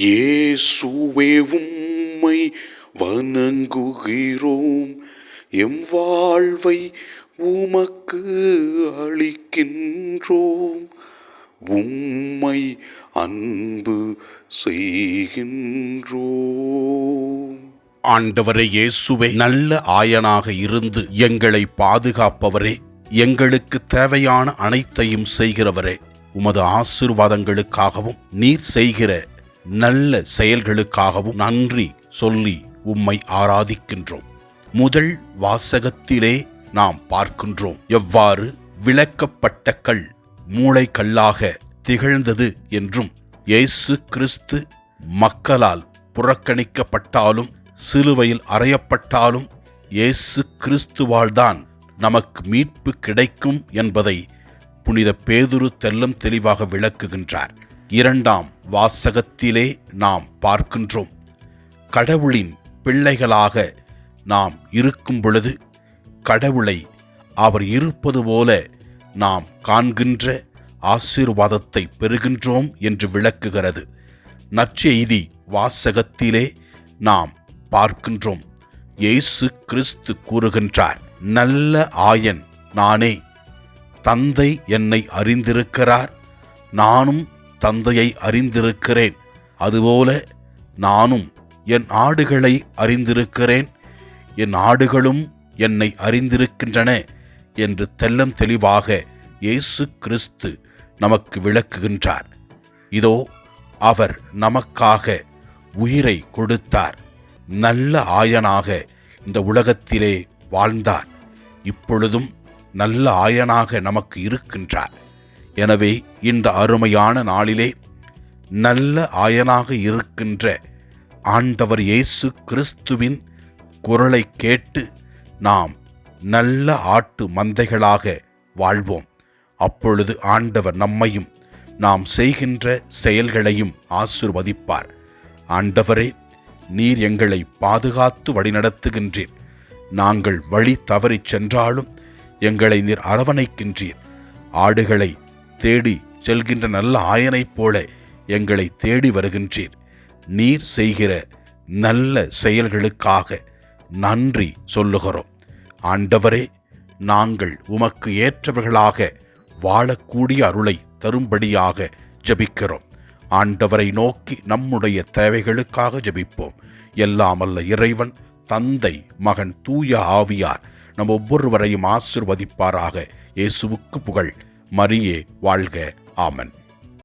இயேசுவே உம்மை வணங்குகிறோம். எம் வாழ்வை உமக்கு அளிக்கின்றோம். உம்மை அன்பு செய்கின்றோம். ஆண்டவரே இயேசுவே நல்ல ஆயனாக இருந்து எங்களை பாதுகாப்பவரே. எங்களுக்கு தேவையான அனைத்தையும் செய்கிறவரே. உமது ஆசீர்வாதங்களுக்காகவும் நீர் செய்கிற நல்ல செயல்களுக்காகவும் நன்றி சொல்லி உம்மை ஆராதிக்கின்றோம். முதல் வாசகத்திலே நாம் பார்க்கின்றோம். எவ்வாறு? விளக்கப்பட்ட கல் மூளைக்கல்லாக திகழ்ந்தது என்றும் இயேசு கிறிஸ்து மக்களால் புறக்கணிக்கப்பட்டாலும் சிலுவையில் அறையப்பட்டாலும் இயேசு கிறிஸ்துவால்தான் நமக்கு மீட்பு கிடைக்கும் என்பதை புனித பேதுரு தெல்லம் தெளிவாக விளக்குகின்றார். இரண்டாம் வாசகத்திலே நாம் பார்க்கின்றோம். கடவுளின் பிள்ளைகளாக நாம் இருக்கும் பொழுது கடவுளை அவர் இருப்பது போல நாம் காண்கின்ற ஆசீர்வாதத்தை பெறுகின்றோம் என்று விளக்குகிறது. நற்செய்தி வாசகத்திலே நாம் பார்க்கின்றோம். இயேசு கிறிஸ்து கூறுகின்றார் நல்ல ஆயன் நானே தந்தை என்னை அறிந்திருக்கிறார் நானும் தந்தையை அறிந்திருக்கிறேன். அதுபோல நானும் என் ஆடுகளை அறிந்திருக்கிறேன். என் ஆடுகளும் என்னை அறிந்திருக்கின்றன என்று தெல்லம் தெளிவாக இயேசு கிறிஸ்து நமக்கு விளக்குகின்றார். இதோ அவர் நமக்காக உயிரை கொடுத்தார். நல்ல ஆயனாக இந்த உலகத்திலே வாழ்ந்தார். இப்பொழுதும் நல்ல ஆயனாக நமக்கு இருக்கின்றார். எனவே இந்த அருமையான நாளிலே நல்ல ஆயனாக இருக்கின்ற ஆண்டவர் இயேசு கிறிஸ்துவின் குரலை கேட்டு நாம் நல்ல ஆட்டு மந்தைகளாக வாழ்வோம். அப்பொழுது ஆண்டவர் நம்மையும் நாம் செய்கின்ற செயல்களையும் ஆசிர்வதிப்பார். ஆண்டவரே நீர் எங்களை பாதுகாத்து வழிநடத்துகின்றீர். நாங்கள் வழி தவறிச் சென்றாலும் எங்களை நீர் அரவணைக்கின்றீர். ஆடுகளை தேடி செல்கின்ற நல்ல ஆயனைப் போல எங்களை தேடி வருகின்றீர். நீர் செய்கிற நல்ல செயல்களுக்காக நன்றி சொல்லுகிறோம். ஆண்டவரே நாங்கள் உமக்கு ஏற்றவர்களாக வாழக்கூடிய அருளை தரும்படியாக ஜெபிக்கிறோம். ஆண்டவரை நோக்கி நம்முடைய தேவைகளுக்காக ஜெபிப்போம். எல்லாமல்ல இறைவன் தந்தை மகன் தூய ஆவியார் நம் ஒவ்வொருவரையும் ஆசிர்வதிப்பாராக. இயேசுவுக்கு புகழ். மரியே வாழ்க. ஆமன்.